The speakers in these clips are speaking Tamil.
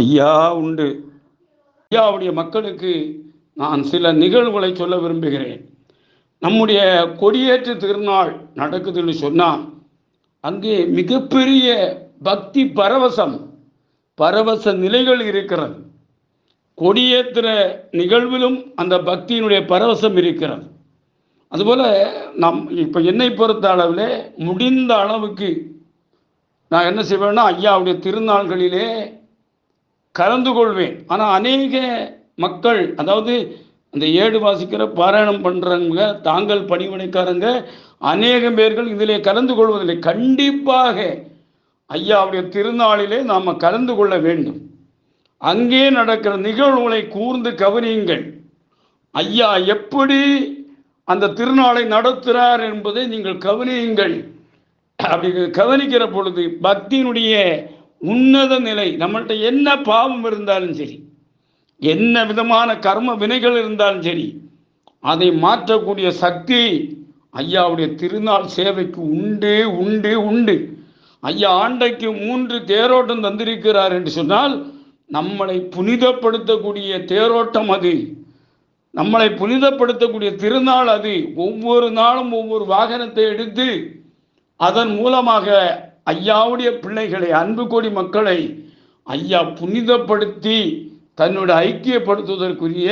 ஐயா உண்டு. ஐயாவுடைய மக்களுக்கு நான் சில நிகழ்வுகளை சொல்ல விரும்புகிறேன். நம்முடைய கொடியேற்ற திருநாள் நடக்குதுன்னு சொன்னால் அங்கே மிகப்பெரிய பக்தி பரவசம் பரவச நிலைகள் இருக்கிறது. கொடியேற்றுற நிகழ்விலும் அந்த பக்தியினுடைய பரவசம் இருக்கிறது. அதுபோல் நம் இப்போ என்னை பொறுத்த அளவில் முடிந்த அளவுக்கு நான் என்ன செய்வேன்னா ஐயாவுடைய திருநாள்களிலே கலந்து கொள்வேன் ஆனால் அநேக மக்கள் அதாவது அந்த ஏடு வாசிக்கிற பாராயணம் பண்ணுறவங்க தாங்கள் பணிவிடைக்காரங்க அநேக பேர்கள் இதிலே கலந்து கொள்வதில்லை கண்டிப்பாக ஐயாவுடைய திருநாளிலே நாம் கலந்து கொள்ள வேண்டும். அங்கே நடக்கிற நிகழ்வுகளை கூர்ந்து கவனியுங்கள். ஐயா எப்படி அந்த திருநாளை நடத்துகிறார் என்பதை நீங்கள் கவனியுங்கள். அப்படி கவனிக்கிற பொழுது பக்தியினுடைய உன்னத நிலை நம்மள்கிட்ட என்ன பாவம் இருந்தாலும் சரி என்ன விதமான கர்ம வினைகள் இருந்தாலும் சரி அதை மாற்றக்கூடிய சக்தி ஐயாவுடைய திருநாள் சேவைக்கு உண்டு உண்டு உண்டு. ஐயா ஆண்டைக்கு மூன்று தேரோட்டம் தந்திருக்கிறார் என்று சொன்னால் நம்மளை புனிதப்படுத்தக்கூடிய தேரோட்டம் அது. நம்மளை புனிதப்படுத்தக்கூடிய திருநாள் அது. ஒவ்வொரு நாளும் ஒவ்வொரு வாகனத்தை எடுத்து அதன் மூலமாக ஐயாவுடைய பிள்ளைகளை அன்பு கோடி மக்களை ஐயா புனிதப்படுத்தி தன்னோட ஐக்கியப்படுத்துவதற்குரிய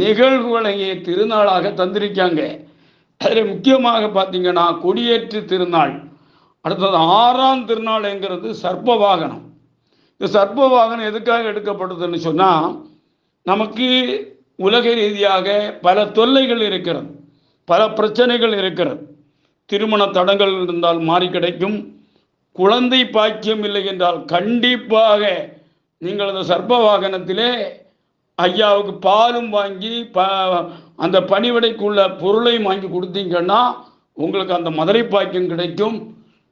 நிகழ்வுகளையே திருநாளாக தந்திருக்காங்க. அதில் முக்கியமாக பார்த்தீங்கன்னா கொடியேற்று திருநாள். அடுத்தது ஆறாம் திருநாள்ங்கிறது சர்ப்ப வாகனம் இந்த சர்ப்ப வாகனம் எதுக்காக எடுக்கப்படுதுன்னு சொன்னால் நமக்கு உலக ரீதியாக பல தொல்லைகள் இருக்கிறது பல பிரச்சனைகள் இருக்கிறது. திருமண தடங்கள் இருந்தால் மாறி கிடைக்கும். குழந்தை பாக்கியம் இல்லை என்றால் கண்டிப்பாக நீங்கள் அந்த சர்ப்ப வாகனத்திலே ஐயாவுக்கு பாலும் வாங்கி ப அந்த பணிவிடைக்குள்ள பொருளையும் வாங்கி கொடுத்தீங்கன்னா உங்களுக்கு அந்த மதுரை பாக்கியம் கிடைக்கும்.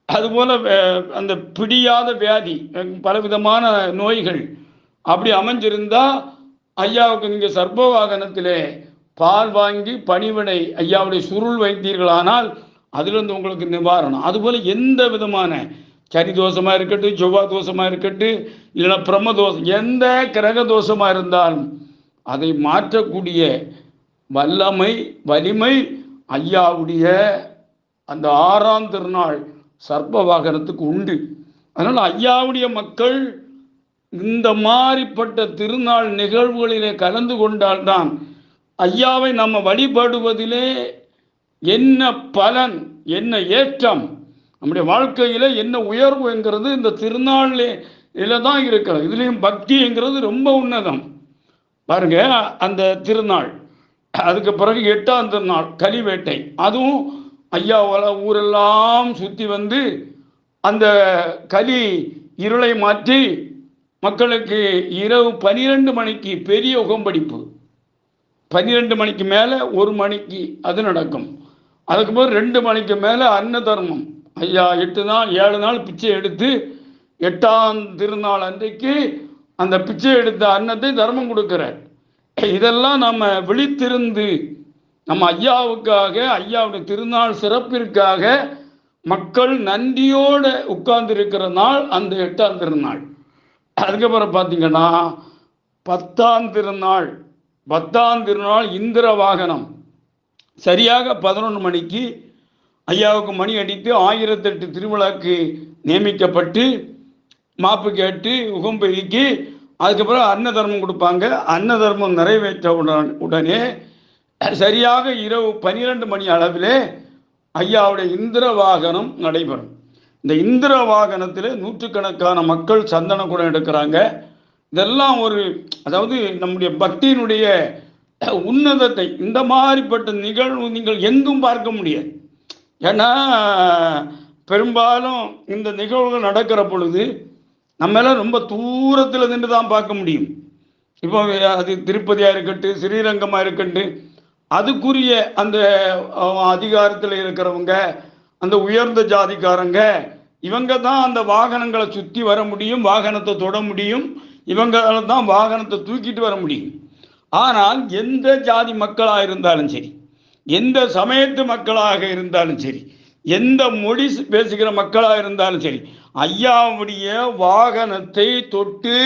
அதுபோல் அந்த பிடியாத வியாதி பலவிதமான நோய்கள் அப்படி அமைஞ்சிருந்தால் ஐயாவுக்கு நீங்கள் சர்ப்ப வாகனத்திலே பால் வாங்கி பணிவிடை ஐயாவுடைய சுருள் வைத்தீர்களானால் அதிலிருந்து உங்களுக்கு நிவாரணம். அதுபோல் எந்த விதமான சனி தோஷமாக இருக்கட்டும் செவ்வாய் தோஷமாக இருக்கட்டும் இல்லைன்னா பிரம்ம தோஷம் எந்த கிரக தோஷமாக இருந்தாலும் அதை மாற்றக்கூடிய வல்லமை வலிமை ஐயாவுடைய அந்த ஆறாம் திருநாள் சர்ப்ப வாகனத்துக்கு உண்டு. அதனால் ஐயாவுடைய மக்கள் இந்த மாதிரிப்பட்ட திருநாள் நிகழ்வுகளிலே கலந்து கொண்டால்தான் ஐயாவை நம்ம வழிபடுவதிலே என்ன பலன் என்ன ஏற்றம் நம்முடைய வாழ்க்கையில் என்ன உயர்வுங்கிறது இந்த திருநாளில் தான் இருக்கிறது. இதுலேயும் பக்திங்கிறது ரொம்ப உன்னதம். பாருங்க அந்த திருநாள். அதுக்கு பிறகு எட்டாம் திருநாள் கலிவேட்டை. அதுவும் ஐயாவால் ஊரெல்லாம் சுற்றி வந்து அந்த கலி இருளை மாற்றி மக்களுக்கு இரவு பனிரெண்டு மணிக்கு பெரிய உகம்படிப்பு. பன்னிரெண்டு மணிக்கு மேலே ஒரு மணிக்கு அது நடக்கும். அதுக்கு பிறகு ரெண்டு மணிக்கு மேலே அன்ன தர்மம் ஐயா எட்டு நாள் ஏழு நாள் பிச்சை எடுத்து எட்டாம் திருநாள் அன்றைக்கு அந்த பிச்சை எடுத்த அன்னத்தை தர்மம் கொடுக்குறார். இதெல்லாம் நம்ம விழித்திருந்து நம்ம ஐயாவுக்காக ஐயாவுடைய திருநாள் சிறப்பிற்காக மக்கள் நன்றியோடு உட்கார்ந்து இருக்கிற நாள் அந்த எட்டாம் திருநாள். அதுக்கப்புறம் பார்த்தீங்கன்னா பத்தாம் திருநாள் பத்தாம் திருநாள் இந்திர வாகனம். சரியாக பதினொன்று மணிக்கு ஐயாவுக்கு மணி அடித்து ஆயிரத்தெட்டு திருவிழாக்கு நியமிக்கப்பட்டு மாப்பு கேட்டு உகம்பெருக்கி அதுக்கப்புறம் அன்ன தர்மம் கொடுப்பாங்க. அன்ன தர்மம் நிறைவேற்ற உடன் உடனே சரியாக இரவு பனிரெண்டு மணி அளவிலே ஐயாவுடைய இந்திர வாகனம் நடைபெறும். இந்த இந்திர வாகனத்தில் நூற்றுக்கணக்கான மக்கள் சந்தன குடம் எடுக்கிறாங்க. இதெல்லாம் ஒரு அதாவது நம்முடைய பக்தியினுடைய உன்னதத்தை இந்த மாதிரிப்பட்ட நிகழ்வு நீங்கள் எங்கும் பார்க்க முடியாது. ஏன்னா பெரும்பாலும் இந்த நிகழ்வுகள் நடக்கிற பொழுது நம்மளாம் ரொம்ப தூரத்தில் நின்று தான் பார்க்க முடியும். இப்போ அது திருப்பதியாக இருக்கட்டும் ஸ்ரீரங்கமாக இருக்கட்டும் அதுக்குரிய அந்த அதிகாரத்தில் இருக்கிறவங்க அந்த உயர்ந்த ஜாதிக்காரங்க இவங்க தான் அந்த வாகனங்களை சுற்றி வர முடியும் வாகனத்தை தொட முடியும் இவங்களால தான் வாகனத்தை தூக்கிட்டு வர முடியும். ஆனால் எந்த ஜாதி மக்களாக இருந்தாலும் சரி எந்த சமயத்து மக்களாக இருந்தாலும் சரி எந்த மொழி பேசுகிற மக்களாக இருந்தாலும் சரி ஐயாவுடைய வாகனத்தை தொட்டு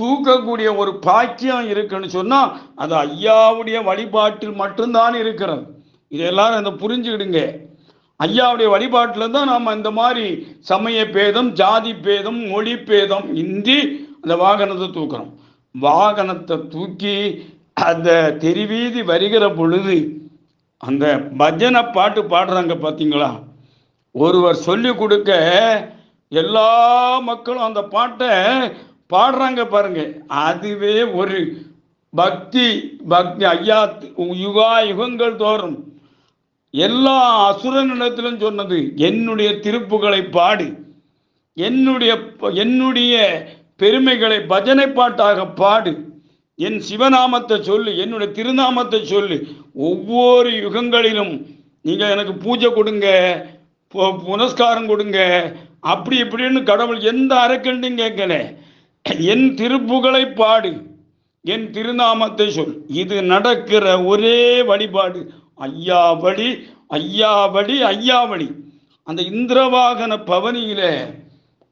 தூக்கக்கூடிய ஒரு பாக்கியம் இருக்குன்னு சொன்னால் அது ஐயாவுடைய வழிபாட்டில் மட்டும்தான் இருக்கிறது. இதெல்லாம் எல்லாரும் இந்த புரிஞ்சுக்கிடுங்க. ஐயாவுடைய வழிபாட்டில் தான் நாம் இந்த மாதிரி சமய பேதம் ஜாதி பேதம் மொழி பேதம் இன்றி அந்த வாகனத்தை தூக்குறோம். வாகனத்தை தூக்கி அந்த தெருவீதி வருகிற பொழுது அந்த பஜனை பாட்டு பாடுறாங்க பார்த்தீங்களா ஒருவர் சொல்லி கொடுக்க எல்லா மக்களும் அந்த பாட்டை பாடுறாங்க பாருங்க. அதுவே ஒரு பக்தி பக்தி ஐயா யுகா யுகங்கள் தோறும். எல்லா அசுரனிடத்திலும் சொன்னது என்னுடைய திருப்புகளை பாடு. என்னுடைய என்னுடைய பெருமைகளை பஜனை பாட்டாக பாடு. என் சிவநாமத்தை சொல்லு என்னுடைய திருநாமத்தை சொல்லு. ஒவ்வொரு யுகங்களிலும் நீங்கள் எனக்கு பூஜை கொடுங்க பு- புனஸ்காரம் கொடுங்க அப்படி இப்படின்னு கடவுள் எந்த அரக்கண்டையும் கேட்கல. என் திருப்புகளை பாடு என் திருநாமத்தை சொல். இது நடக்கிற ஒரே வழிபாடு. ஐயா வழி ஐயா வழி ஐயா வழி அந்த இந்திரவாகன பவனியில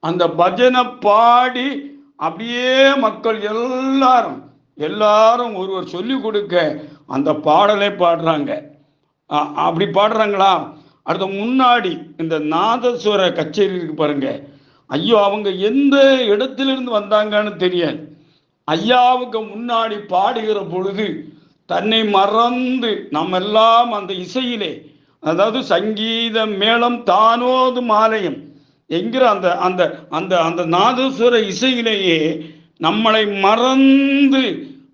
அந்த பஜனை பாடி அப்படியே மக்கள் எல்லாரும் எல்லாரும் ஒருவர் சொல்லி கொடுக்க அந்த பாடலை பாடுறாங்க. அப்படி பாடுறாங்களா? அடுத்த முன்னாடி இந்த நாதஸ்வர கச்சேரி இருக்கு பாருங்க. ஐயோ அவங்க எந்த இடத்திலிருந்து வந்தாங்கன்னு தெரியாது. ஐயாவுக்கு முன்னாடி பாடுகிற பொழுது தன்னை மறந்து நம்ம எல்லாம் அந்த இசையிலே அதாவது சங்கீத மேளம் தானோது மாலயம் என்கிற அந்த அந்த அந்த அந்த நாதஸ்வர இசையிலேயே நம்மளை மறந்து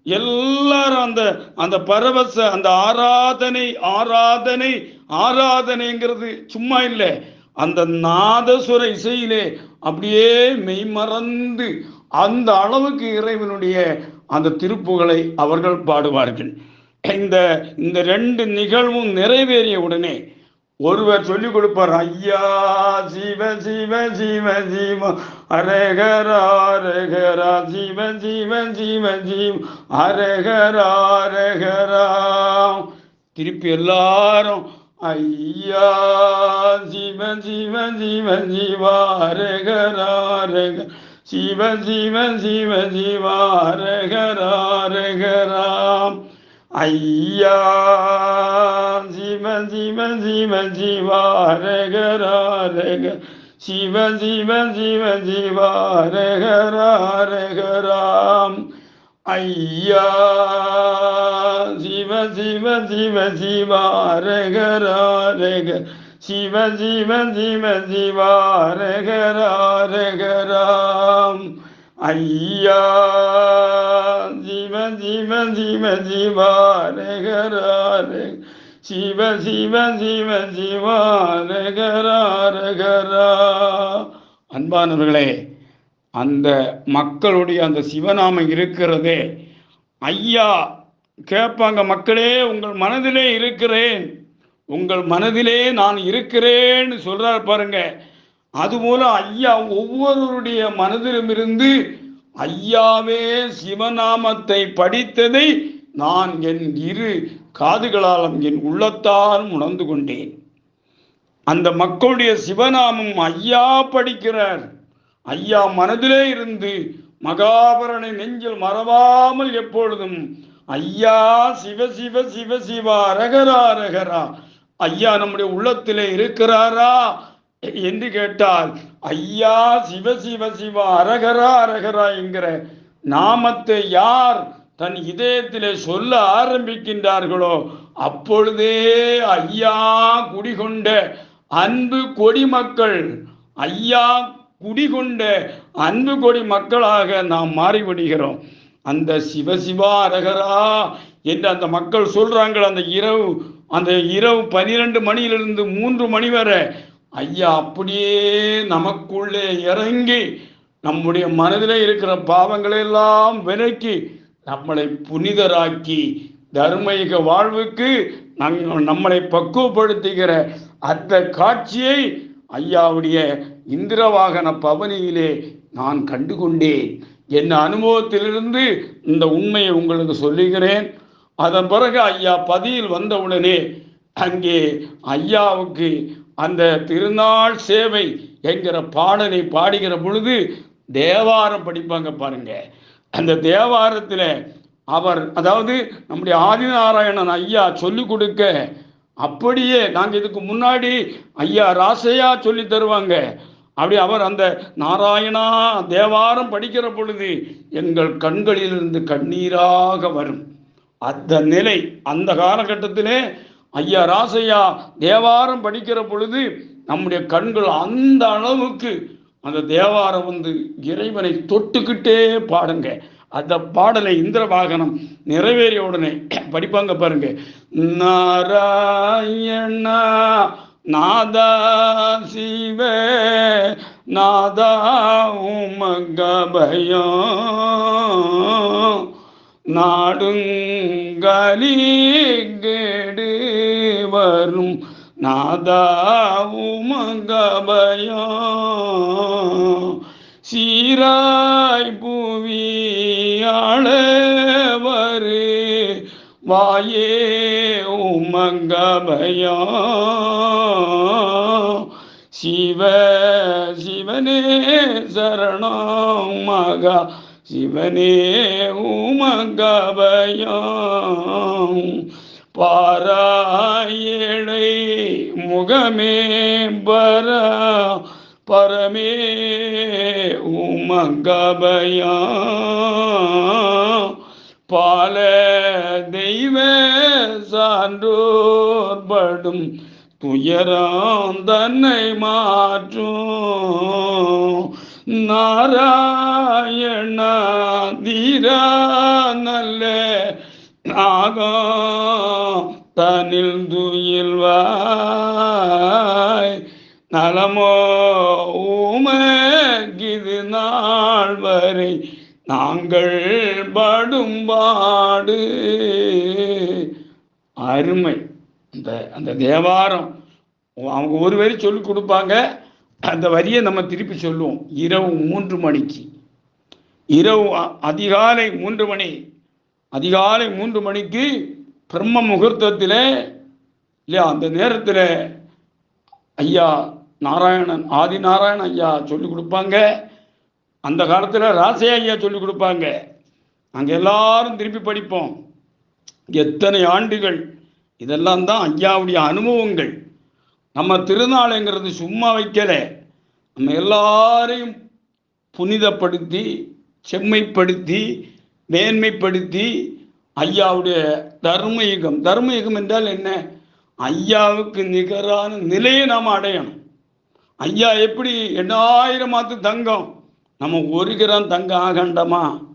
எல்லாரும் அந்த அந்த பரவச அந்த ஆராதனை ஆராதனை ஆராதனைங்கிறது சும்மா இல்லை. அந்த நாதசுர இசையிலே அப்படியே மெய்மறந்து அந்த அளவுக்கு இறைவனுடைய அந்த திருப்புகளை அவர்கள் பாடுவார்கள். இந்த இந்த ரெண்டு நிகழ்வும் நிறைவேறிய உடனே ஒருவர் சொல்லிக் கொடுப்பார் ஐயா சிவ சிவ சிவ சிவ அரகரா அரகரா சிவ சிவ சிவ சிவ அரகரா அரகரா திருப்பி எல்லாரும் ஐயா சிவ சிவ சிவ சிவ அரகரா அரக சிவ சிவ சிவ சிவ அரகரா அரகரா ஐயா சிவ சிவ சிவ சிவ ரகரா ரக சிவ சிவ சிவ சிவ ரகரா ரகராம் ஐயா சிவ சிவ சிவ சிவ ஐயா சிவ சிவ சிவ சிவ ரகரா ரக சிவ சிவ சிவ சிவ அன்பானவர்களே அந்த மக்களுடைய அந்த சிவநாமம் இருக்கிறதே. ஐயா கேட்பாங்க மக்களே உங்கள் மனதிலே இருக்கிறேன். உங்கள் மனதிலே நான் இருக்கிறேன்னு சொல்றார் பாருங்க. அதுபோல ஐயா ஒவ்வொருவருடைய மனதிலும் இருந்து ஐயாவே சிவநாமத்தை படித்ததை நான் என் இரு காதுகளாலும் என் உள்ளத்தால் உணர்ந்து கொண்டேன். அந்த மக்களுடைய சிவநாமம் ஐயா படிக்கிறார். ஐயா மனதிலே இருந்து மகாபரணை நெஞ்சில் மறவாமல் எப்பொழுதும் ஐயா சிவ சிவ சிவ சிவா ரகரா ரகரா ஐயா நம்முடைய உள்ளத்திலே இருக்கிறாரா? என்று கேட்டால் ஐயா சிவ சிவ சிவா அரகரா அரகரா என்கிற நாமத்தை யார் தன் இதயத்திலே சொல்ல ஆரம்பிக்கின்றார்களோ அப்பொழுதே ஐயா குடிகொண்ட அன்பு கொடி மக்கள் ஐயா குடிகொண்ட அன்பு கொடி மக்களாக நாம் மாறிவிடுகிறோம். அந்த சிவசிவா அரகரா என்று அந்த மக்கள் சொல்றாங்கள் அந்த இரவு அந்த இரவு பனிரெண்டு மணியிலிருந்து மூன்று மணி வரை ஐயா அப்படியே நமக்குள்ளே இறங்கி நம்முடைய மனதில் இருக்கிற பாவங்களை எல்லாம் விலக்கி நம்மளை புனிதராக்கி தர்மீக வாழ்வுக்கு நம் நம்மளை பக்குவப்படுத்துகிற அந்த காட்சியை ஐயாவுடைய இந்திரவாகன பவனியிலே நான் கண்டுகொண்டேன். என் அனுபவத்திலிருந்து இந்த உண்மையை உங்களுக்கு சொல்லுகிறேன். அதன் பிறகு ஐயா பதியில் வந்தவுடனே அங்கே ஐயாவுக்கு அந்த திருநாள் சேவை என்கிற பாடலை பாடுகிற பொழுது தேவாரம் படிப்பாங்க பாருங்க. அந்த தேவாரத்தில் அவர் அதாவது நம்முடைய ஆதிநாராயணன் ஐயா சொல்லிக் கொடுக்க அப்படியே நாங்கள் இதுக்கு முன்னாடி ஐயா ராசையா சொல்லி தருவாங்க. அப்படி அவர் அந்த நாராயணா தேவாரம் படிக்கிற பொழுது எங்கள் கண்களிலிருந்து கண்ணீராக வரும். அந்த நிலை அந்த காலகட்டத்திலே ஐயா ராசையா தேவாரம் படிக்கிற பொழுது நம்முடைய கண்கள் அந்த அளவுக்கு அந்த தேவாரம் வந்து இறைவனை தொட்டுக்கிட்டே பாடுங்க. அந்த பாடலை இந்திரவாகனம் நிறைவேறிய உடனே படிப்பாங்க பாருங்க. நாராயணா நாதா சிவ நாதா உமகபயம் பயம் நாடுங்கலீங்கேடு வரும் நாதா சீராய் புவியாளவரு வாயே உமங்கபயோ சிவ சிவனே சரணம் மகா. சிவனே உமங்கபயம். பாராயடை முகமே பர பரமே உமங்கபயம். பால தெய்வ சான்றோர்படும் துயரம் தன்னை மாற்றும். நாராயணா தீரா நல்ல நாகம் தனில் துயில்வாய் நலமோ உமகிது நாள் வரை நாங்கள் படும் பாடு. அருமை. அந்த அந்த தேவாரம் அவங்க ஒரு வரி சொல்லி கொடுப்பாங்க. அந்த வரியை நம்ம திருப்பி சொல்லுவோம். இரவு மூன்று மணிக்கு. இரவு அ- அதிகாலை மூன்று மணி. அதிகாலை மூன்று மணிக்கு பிரம்ம முகூர்த்தத்தில் இல்லையா அந்த நேரத்தில் ஐயா நாராயணன் ஆதி நாராயணன் ஐயா சொல்லி கொடுப்பாங்க. அந்த காலத்தில் ராசே ஐயா சொல்லி கொடுப்பாங்க. நாங்கள் எல்லாரும் திருப்பி படிப்போம். எத்தனை ஆண்டுகள்? இதெல்லாம் தான் ஐயாவுடைய அனுபவங்கள். நம்ம திருநாளுங்கிறது சும்மா வைக்கலை. நம்ம எல்லாரையும் புனிதப்படுத்தி செம்மைப்படுத்தி மேன்மைப்படுத்தி ஐயாவுடைய தர்மயுகம். தர்மயுகம் என்றால் என்ன? ஐயாவுக்கு நிகரான நிலையை நாம் அடையணும். ஐயா எப்படி எண்ணாயிரம் மாத்து தங்கம்? நம்ம ஒரு கிராம் தங்கம் ஆகண்டமா?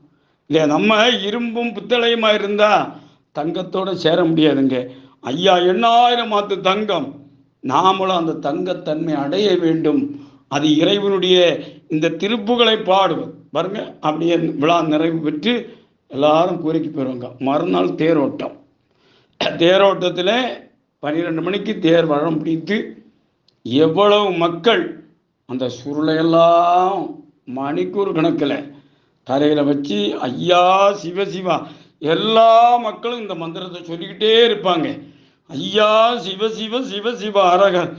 இல்லை நம்ம இரும்பும் புத்தளையுமா இருந்தா தங்கத்தோட சேர முடியாதுங்க. ஐயா எண்ணாயிரம் மாத்து தங்கம். நாமளும் அந்த தங்கத்தன்மை அடைய வேண்டும். அது இறைவனுடைய இந்த திருப்புகளை பாடுவோம் பாருங்க அப்படியே விழா நிறைவு பெற்று எல்லாரும் கூறிக்கு போயிருவாங்க. மறுநாள் தேரோட்டம். தேரோட்டத்தில் பன்னிரெண்டு மணிக்கு தேர் வழம் பிடித்து எவ்வளவு மக்கள் அந்த சுருளையெல்லாம் மணிக்கூர் கணக்கில் தரையில் வச்சு ஐயா சிவசிவா எல்லா மக்களும் இந்த மந்திரத்தை சொல்லிக்கிட்டே இருப்பாங்க. ஐயா சிவ சிவ சிவ சிவ அரகர்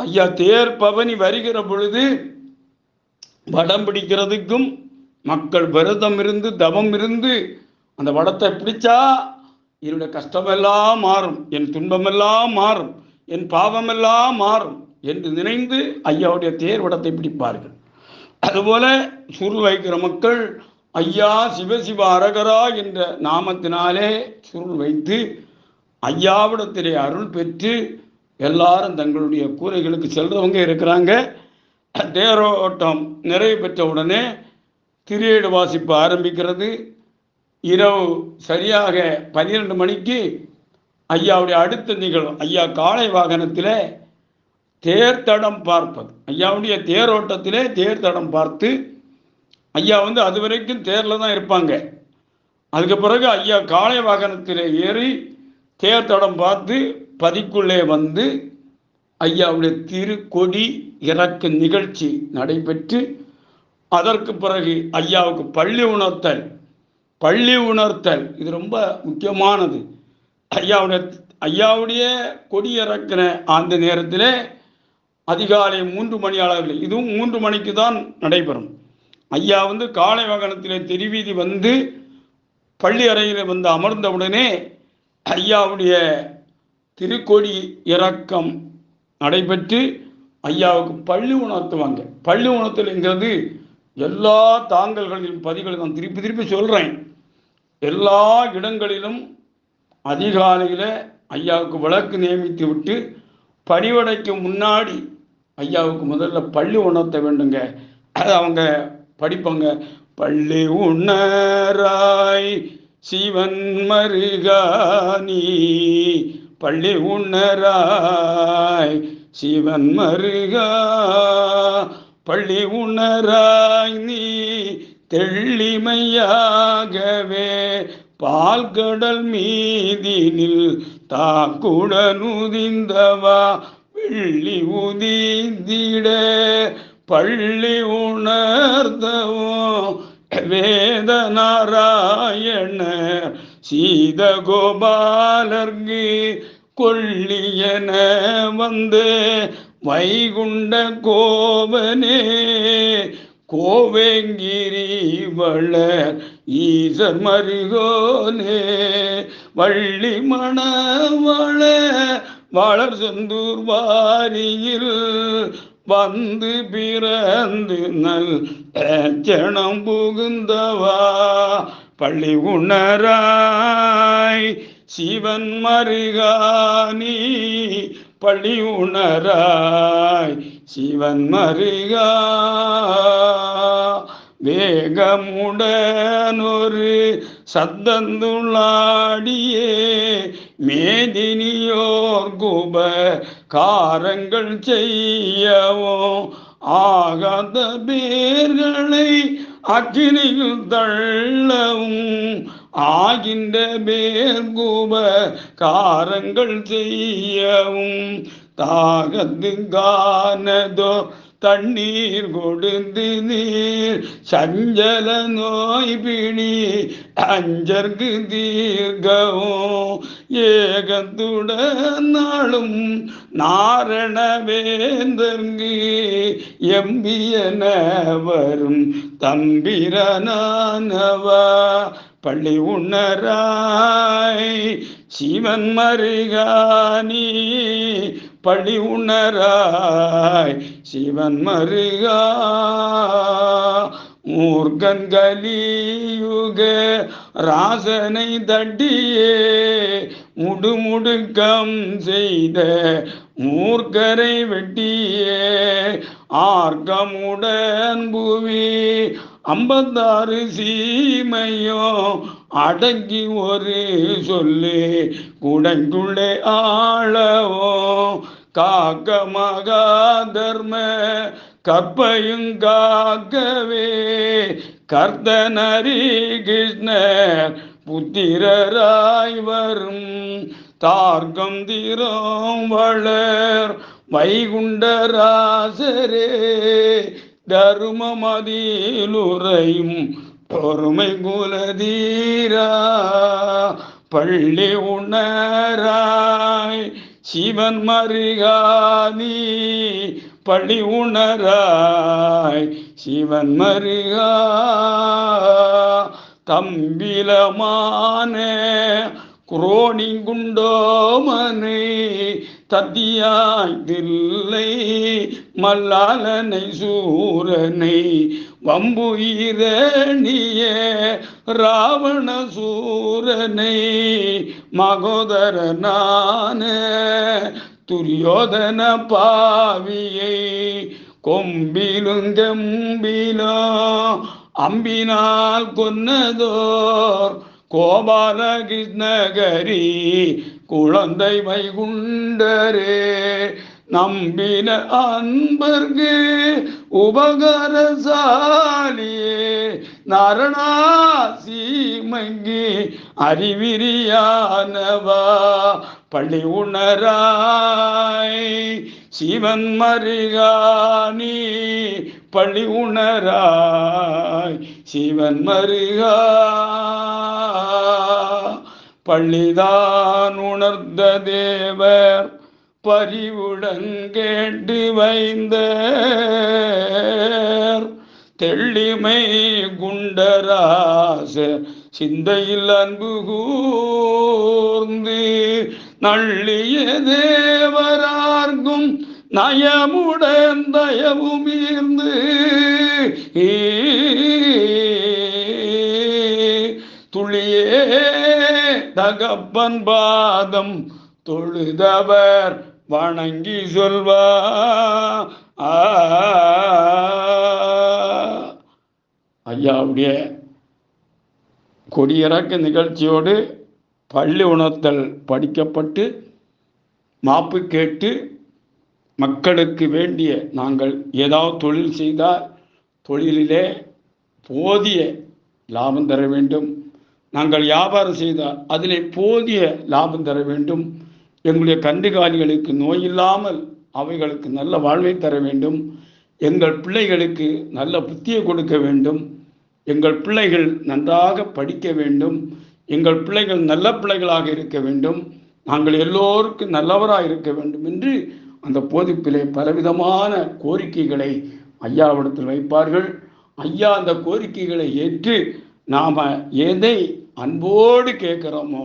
ஐயா தேர் பவனி வருகிற பொழுது வடம் பிடிக்கிறதுக்கும் மக்கள் விரதம் இருந்து தவம் இருந்து அந்த வடத்தை பிடிச்சா என்னுடைய கஷ்டமெல்லாம் மாறும் என் துன்பமெல்லாம் மாறும் என் பாவமெல்லாம் மாறும் என்று நினைந்து ஐயாவுடைய தேர் வடத்தை பிடிப்பார்கள். அதுபோல சுரு வைக்கிற மக்கள் ஐயா சிவசிவ அரகரா என்ற நாமத்தினாலே சுருள் வைத்து ஐயாவிடத்திலே அருள் பெற்று எல்லாரும் தங்களுடைய கூரைகளுக்கு செல்றவங்க இருக்கிறாங்க. தேரோட்டம் நிறைவு பெற்ற உடனே திரியேடு வாசிப்பு ஆரம்பிக்கிறது. இரவு சரியாக பன்னிரெண்டு மணிக்கு ஐயாவுடைய அடுத்த நிகழ்வு ஐயா காலை வாகனத்தில் தேர்தடம் பார்ப்பது. ஐயாவுடைய தேரோட்டத்திலே தேர்தடம் பார்த்து ஐயா வந்து அது வரைக்கும் தேரில் தான் இருப்பாங்க. அதுக்கு பிறகு ஐயா காலை வாகனத்தில் ஏறி தேர்தடம் பார்த்து பதிக்குள்ளே வந்து ஐயாவுடைய திருக்கொடி இறக்கு நிகழ்ச்சி நடைபெற்று அதற்கு பிறகு ஐயாவுக்கு பள்ளி உணர்த்தல் பள்ளி உணர்த்தல் இது ரொம்ப முக்கியமானது. ஐயாவுடைய ஐயாவுடைய கொடி இறக்கிற அந்த நேரத்தில் அதிகாலை மூன்று மணி அளவில் இதுவும் மூன்று மணிக்கு தான் நடைபெறும். ஐயா வந்து காலை வாகனத்தில் தெருவீதி வந்து பள்ளி அறையில் வந்து அமர்ந்தவுடனே ஐயாவுடைய திருக்கொடி இறக்கம் நடைபெற்று ஐயாவுக்கு பள்ளி உணர்த்துவாங்க. பள்ளி உணர்த்தலுங்கிறது எல்லா தாங்கல்களிலும் பதிவுகளை நான் திருப்பி திருப்பி சொல்கிறேன் எல்லா இடங்களிலும் அதிகாலையில் ஐயாவுக்கு விளக்கு நியமித்து விட்டு பணிவடைக்கு முன்னாடி ஐயாவுக்கு முதல்ல பள்ளி உணர்த்த வேண்டுங்க. அது அவங்க படிப்பாங்க. பள்ளி உணராய் சிவன் மருகானி பள்ளி உணராய். சிவன் மருகா பள்ளி உணராய் நீ தெள்ளிமையாகவே. பால்கடல் மீதினில் தாக்குடனுதிந்தவா. வெள்ளி உதிந்திட பள்ளி உணர்ந்தவோ. வேத நாராயண சீத கோபாலர்கு கொள்ளியன வந்து வைகுண்ட கோபனே. கோவேங்கிரி வள ஈசர் மருகோனே. வள்ளி மணவள வளர் செந்தூர் வாரியில் வந்து பிறந்து நல் ஜனம் புகுந்தவா. பள்ளி உணராய் சிவன் மருகானி பள்ளி உணராய் சிவன் மருகா. வேகமுடனொரு சத்தந்துள்ளாடியே. மேதினியோர் குப காரங்கள் செய்யவும் ஆகாத பேர்களை அக்கினியில் தள்ளவும் ஆகின்ற பேர்கூப காரங்கள் செய்யவும் தாகத்து கானதோ தண்ணீர் கொடுத்து நீர் சஞ்சல நோய் பிணி அஞ்சற்கு தீர்க்கவும் ஏகத்துடன் நாளும் நாரண எம்பியன வரும் தம்பிரனானவா பள்ளி உணராய் சிவன் மருகானி பள்ளி உணராய் சிவன் மருகா மூர்கன் கலியுக ராசனை தட்டியே முடுமுடுக்கம் செய்த மூர்க்கரை வெட்டியே ஆர்க்கமுடன் புவி ஐம்பத்தாறு சீமையோ அடங்கி ஒரு சொல்லு குடங்குள்ளே ஆளவோ காக்க மகா தர்ம கற்பையும் காக்கவே கர்த்தனரி கிருஷ்ணர் புத்திரராய் வரும் தார்க்கம் தீரம் வளர் வைகுண்டராசரே தருமமதிலுரையும் பொறுமை குலதீரா பள்ளி உணராய் சிவன் மருகாதி பள்ளி உணராய் சிவன் மருகா. தம்பிலமான குரோணி குண்டோமனை தத்தியாய் தில்லை மல்லாலனை சூரனை வம்பு இரணிய ராவண சூரனை மகோதரனான துரியோதன பாவியை கொம்பிலும் கம்பிலும் அம்பினால் கொன்னதோர் கோபால கிருஷ்ணகரி குழந்தை வைகுண்டரே. நம்பின அன்பர்க்கு உபகாரசாலியே. நரணா சீமங்கி அறிவிரியானவா. பள்ளி உணராய் சிவன் மருகானி பழி உணராய். சிவன் மருகா பள்ளிதான் உணர்ந்த தேவர் பரிவுடன் கேட்டு வைந்த தெள்ளிமை குண்டராச சிந்தையில் அன்பு கூர்ந்து நள்ளிய தேவரார்க்கும் நயமுடன் தயவுமீர்ந்து துளியே தகப்பன் பாதம் தொழுதவர் வணங்கி சொல்வா. ஐயாவுடைய கொடியிறக்க நிகழ்ச்சியோடு பள்ளி உணர்த்தல் படிக்கப்பட்டு மாப்பு கேட்டு மக்களுக்கு வேண்டிய நாங்கள் ஏதாவது தொழில் செய்தால் தொழிலிலே போதிய லாபம் தர வேண்டும். நாங்கள் வியாபாரம் செய்தால் அதிலே போதிய லாபம் தர வேண்டும். எங்களுடைய கண்டுகாலிகளுக்கு நோய் இல்லாமல் அவைகளுக்கு நல்ல வாழ்வை தர வேண்டும். எங்கள் பிள்ளைகளுக்கு நல்ல புத்தியை கொடுக்க வேண்டும். எங்கள் பிள்ளைகள் நன்றாக படிக்க வேண்டும். எங்கள் பிள்ளைகள் நல்ல பிள்ளைகளாக இருக்க வேண்டும். நாங்கள் எல்லோருக்கும் நல்லவராக இருக்க வேண்டும் என்று அந்த போதிப்பிலே பலவிதமான கோரிக்கைகளை ஐயாவிடத்தில் வைப்பார்கள். ஐயா அந்த கோரிக்கைகளை ஏற்று நாம் எதை அன்போடு கேட்குறோமோ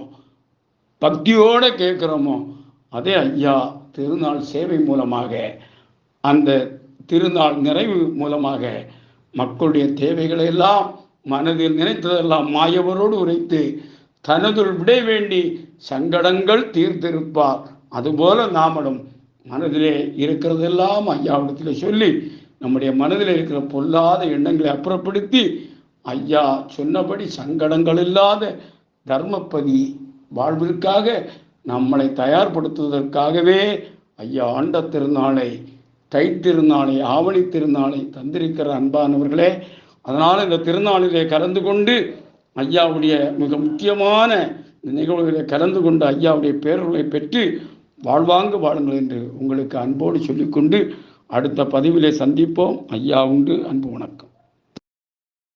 பக்தியோடு கேட்குறோமோ அதே ஐயா திருநாள் சேவை மூலமாக அந்த திருநாள் நிறைவு மூலமாக மக்களுடைய தேவைகளை எல்லாம் மனதில் நினைத்ததெல்லாம் மாயவரோடு உரைத்து தனதுள் விட வேண்டி சங்கடங்கள் தீர்த்திருப்பார். அதுபோல நாமளும் மனதிலே இருக்கிறதெல்லாம் ஐயாவிடத்தில் சொல்லி நம்முடைய மனதில் இருக்கிற பொல்லாத எண்ணங்களை அப்புறப்படுத்தி ஐயா சொன்னபடி சங்கடங்கள் இல்லாத தர்மப்பதி வாழ்விற்காக நம்மளை தயார்படுத்துவதற்காகவே ஐயா ஆண்ட திருநாளை தை திருநாளை ஆவணி திருநாளை தந்திருக்கிற அன்பானவர்களே அதனால் இந்த திருநாளிலே கலந்து கொண்டு ஐயாவுடைய மிக முக்கியமான நிகழ்வுகளை கலந்து கொண்டு ஐயாவுடைய பேர்களை பெற்று வாழ்வாங்கு வாழுங்கள் என்று உங்களுக்கு அன்போடு சொல்லிக்கொண்டு அடுத்த பதிவிலே சந்திப்போம். ஐயா உண்டு அன்பு வணக்கம்.